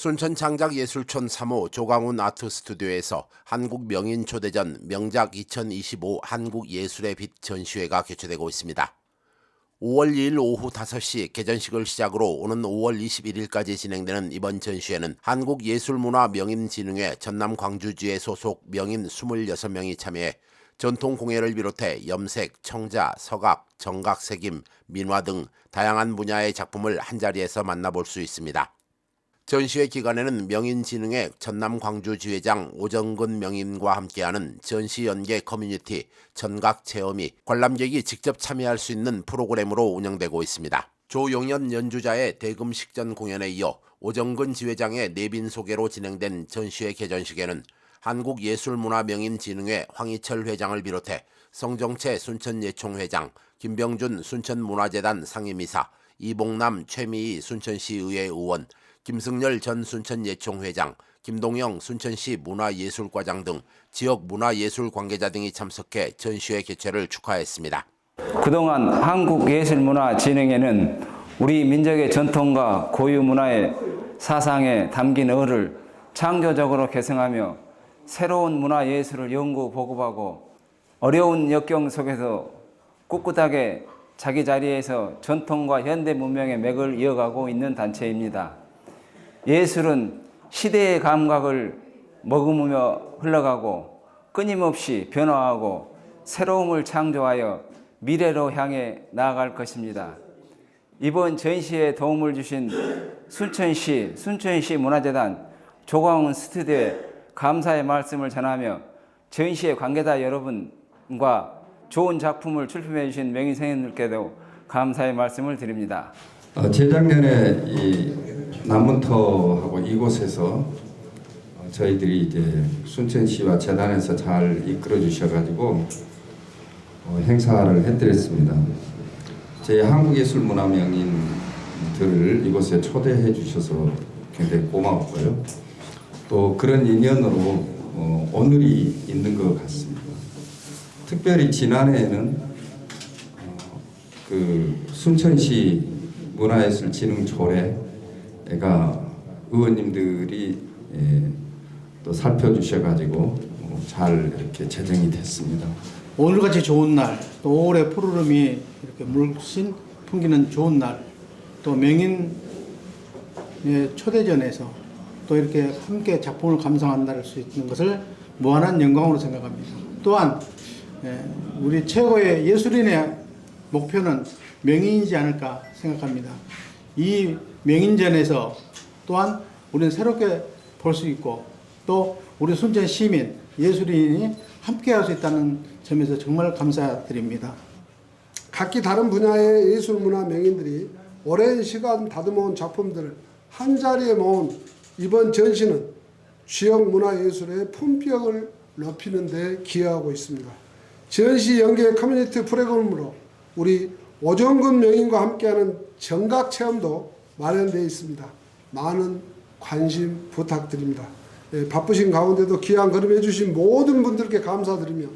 순천 창작 예술촌 3호 조강훈 아트 스튜디오에서 한국 명인 초대전 명작 2025 한국 예술의 빛 전시회가 개최되고 있습니다. 5월 2일 오후 5시 개전식을 시작으로 오는 5월 21일까지 진행되는 이번 전시회는 한국예술문화명인진흥회 전남 광주지회 소속 명인 26명이 참여해 전통 공예를 비롯해 염색, 청자, 서각, 정각 새김, 민화 등 다양한 분야의 작품을 한자리에서 만나볼 수 있습니다. 전시회 기간에는 명인진흥회 전남 광주 지회장 오정근 명인과 함께하는 전시 연계 커뮤니티 전각 체험이 관람객이 직접 참여할 수 있는 프로그램으로 운영되고 있습니다. 조용현 연주자의 대금 식 전 공연에 이어 오정근 지회장의 내빈 소개로 진행된 전시회 개전식에는 한국예술문화명인진흥회 황희철 회장을 비롯해 성정채 순천예총 회장, 김병준 순천문화재단 상임이사, 이봉남 최미희 순천시 의회 의원, 김승열 전 순천예총회장, 김동영 순천시 문화예술과장 등 지역 문화예술 관계자 등이 참석해 전시회 개최를 축하했습니다. 그동안 한국예술문화진흥회는 우리 민족의 전통과 고유 문화의 사상에 담긴 어를 창조적으로 개성하며 새로운 문화예술을 연구 보급하고 어려운 역경 속에서 꿋꿋하게 자기 자리에서 전통과 현대 문명의 맥을 이어가고 있는 단체입니다. 예술은 시대의 감각을 머금으며 흘러가고 끊임없이 변화하고 새로움을 창조하여 미래로 향해 나아갈 것입니다. 이번 전시에 도움을 주신 순천시 순천시 문화재단 조광훈 스튜디오에 감사의 말씀을 전하며 전시회 관계자 여러분과 좋은 작품을 출품해 주신 명인 생님들께도 감사의 말씀을 드립니다. 어, 재작년에 이 남문터하고 이곳에서 어, 저희들이 이제 순천시와 재단에서 잘 이끌어 주셔가지고 어, 행사를 해드렸습니다. 저희 한국예술문화명인들을 이곳에 초대해 주셔서 굉장히 고마웠고요. 또 그런 인연으로 어, 오늘이 있는 것 같습니다. 특별히 지난해에는 어, 그 순천시 문화예술진흥조례 가 의원님들이 예, 또 살펴주셔가지고 어, 잘 이렇게 제정이 됐습니다. 오늘같이 좋은 날, 또 올해 푸르름이 이렇게 물씬 풍기는 좋은 날, 또 명인의 초대전에서 또 이렇게 함께 작품을 감상한다를 수 있는 것을 무한한 영광으로 생각합니다. 또한 예, 우리 최고의 예술인의 목표는 명인이지 않을까 생각합니다. 이 명인전에서 또한 우리는 새롭게 볼 수 있고 또 우리 순천 시민 예술인이 함께 할 수 있다는 점에서 정말 감사드립니다. 각기 다른 분야의 예술 문화 명인들이 오랜 시간 다듬어온 작품들을 한 자리에 모은 이번 전시는 지역 문화 예술의 품격을 높이는 데 기여하고 있습니다. 전시 연계 커뮤니티 프로그램으로 우리 오정근 명인과 함께하는 정각 체험도 마련되어 있습니다. 많은 관심 부탁드립니다. 예, 바쁘신 가운데도 귀한 걸음 해주신 모든 분들께 감사드리며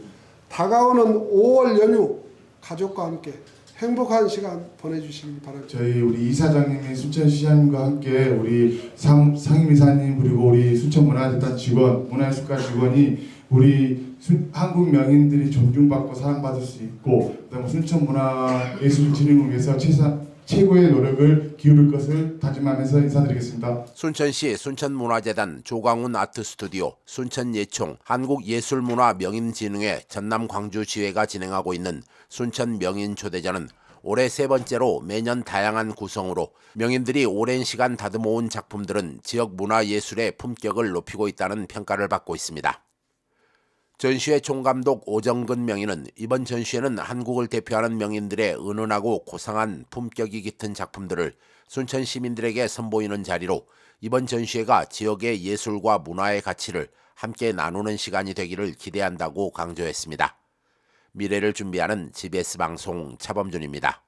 다가오는 5월 연휴 가족과 함께 행복한 시간 보내주시기 바랍니다. 저희 우리 이사장님이 순천시장님과 함께 우리 상, 상임이사님 그리고 우리 순천문화재단 직원 문화예술가 직원이 우리 순- 한국 명인들이 존중받고 사랑받을 수 있고 그다음에 순천문화예술진흥을 위해서 최사, 최고의 노력을 기울일 것을 다짐하면서 인사드리겠습니다. 순천시 순천문화재단 조광훈 아트 스튜디오, 순천예총, 한국예술문화 명인진흥회 전남 광주 지회가 진행하고 있는 순천 명인 초대전은 올해 세 번째로 매년 다양한 구성으로 명인들이 오랜 시간 다듬어온 작품들은 지역 문화예술의 품격을 높이고 있다는 평가를 받고 있습니다. 전시회 총감독 오정근 명인은 이번 전시회는 한국을 대표하는 명인들의 은은하고 고상한 품격이 깃든 작품들을 순천 시민들에게 선보이는 자리로 이번 전시회가 지역의 예술과 문화의 가치를 함께 나누는 시간이 되기를 기대한다고 강조했습니다. 미래를 준비하는 GBS 방송 차범준입니다.